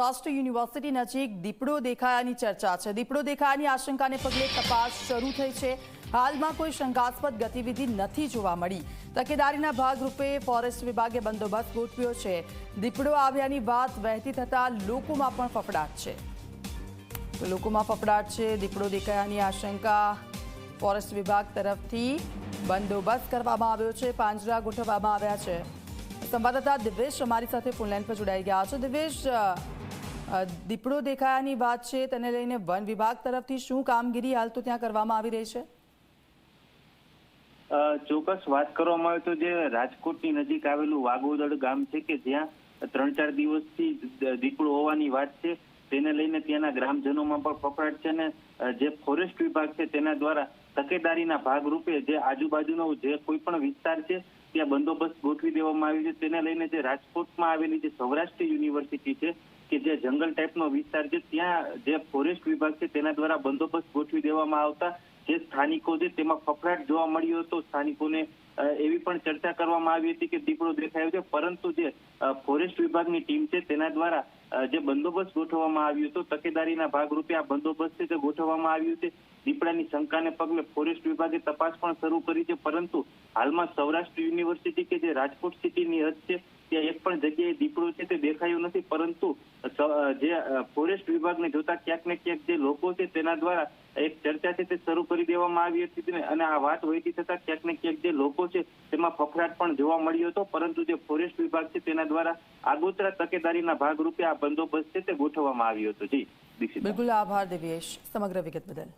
રાષ્ટ્રીય યુનિવર્સિટી નજીક દીપડો દેખાયાની ચર્ચા છે. દીપડો દેખાયાની આશંકાને પગલે તપાસ શરૂ થઈ છે. હાલમાં કોઈ શંકાસ્પદ ગતિવિધિ નથી જોવા મળી. તકેદારીના ભાગરૂપે ફોરેસ્ટ વિભાગે બંદોબસ્ત ગોઠવ્યો છે. દીપડો આવ્યાની વાત વહેતી થતાં લોકોમાં પણ ફફડાટ છે. લોકોમાં ફફડાટ છે. દીપડો દેખાયાની આશંકા ફોરેસ્ટ વિભાગ તરફથી બંદોબસ્ત કરવામાં આવ્યો છે. પાંજરા ગોઠવવામાં આવ્યા છે. સંવાદદાતા દિવેશ અમારી સાથે ફોનલાઈન પર જોડાઈ ગયા છે. દિવેશ દીપડો દેખાયાની વાત છે, તેને લઈને વન વિભાગ તરફથી શું કામગીરી હાલ તો ત્યાં કરવામાં આવી રહી છે? ચોક્કસ વાત કરવામાં આવે તો જે રાજકોટની નજીક આવેલું વાગોદડ ગામ છે કે જ્યાં ત્રણ ચાર દિવસથી દીપડો હોવાની વાત છે. તેને લઈને ત્યાંના ગ્રામજનોમાં પણ ફફડાટ છે અને જે ફોરેસ્ટ વિભાગ છે તેના દ્વારા તકેદારીના ભાગરૂપે જે આજુબાજુનો જે કોઈ પણ વિસ્તાર છે, ત્યાં બંદોબસ્ત ગોઠવી દેવામાં આવ્યો છે. તેને લઈને જે રાજકોટમાં આવેલી જે સૌરાષ્ટ્ર યુનિવર્સિટી છે, કે જે જંગલ ટાઈપનો વિસ્તાર છે, ત્યાં જે ફોરેસ્ટ વિભાગ છે તેના દ્વારા બંદોબસ્ત ગોઠવી દેવામાં આવતા જે સ્થાનિકો છે તેમાં ફફડાટ જોવા મળ્યો હતો. સ્થાનિકોને એવી પણ ચર્ચા કરવામાં આવી હતી કે દીપડો દેખાયો છે. પરંતુ જે ફોરેસ્ટ વિભાગની ટીમ છે તેના દ્વારા જે બંદોબસ્ત ગોઠવવામાં આવ્યો હતો, તકેદારીના ભાગરૂપે આ બંદોબસ્ત છે તે ગોઠવવામાં આવ્યું છે. દીપડાની શંકાને પગલે ફોરેસ્ટ વિભાગે તપાસ પણ શરૂ કરી છે, પરંતુ હાલમાં સૌરાષ્ટ્ર યુનિવર્સિટી કે જે રાજકોટ સિટીની હદ છે ત્યાં એક પણ જગ્યાએ દીપડો છે તે દેખાયો નથી, પરંતુ જે ફોરેસ્ટ વિભાગને જોતા ક્યાંક ને ક્યાંક જે લોકો છે તેના દ્વારા એક ચર્ચા છે તે શરૂ કરી દેવામાં આવી હતી અને આ વાત વહેતી થતા ક્યાંક ને ક્યાંક જે લોકો છે તેમાં ફફડાટ પણ જોવા મળ્યો હતો, પરંતુ જે ફોરેસ્ટ વિભાગ છે તેના દ્વારા આગોતરા તકેદારીના ભાગરૂપે આ બંદોબસ્ત છે તે ગોઠવવામાં આવ્યો હતો. જી બિલકુલ આભાર દિવ્યેશ, સમગ્ર વિગત બદલ.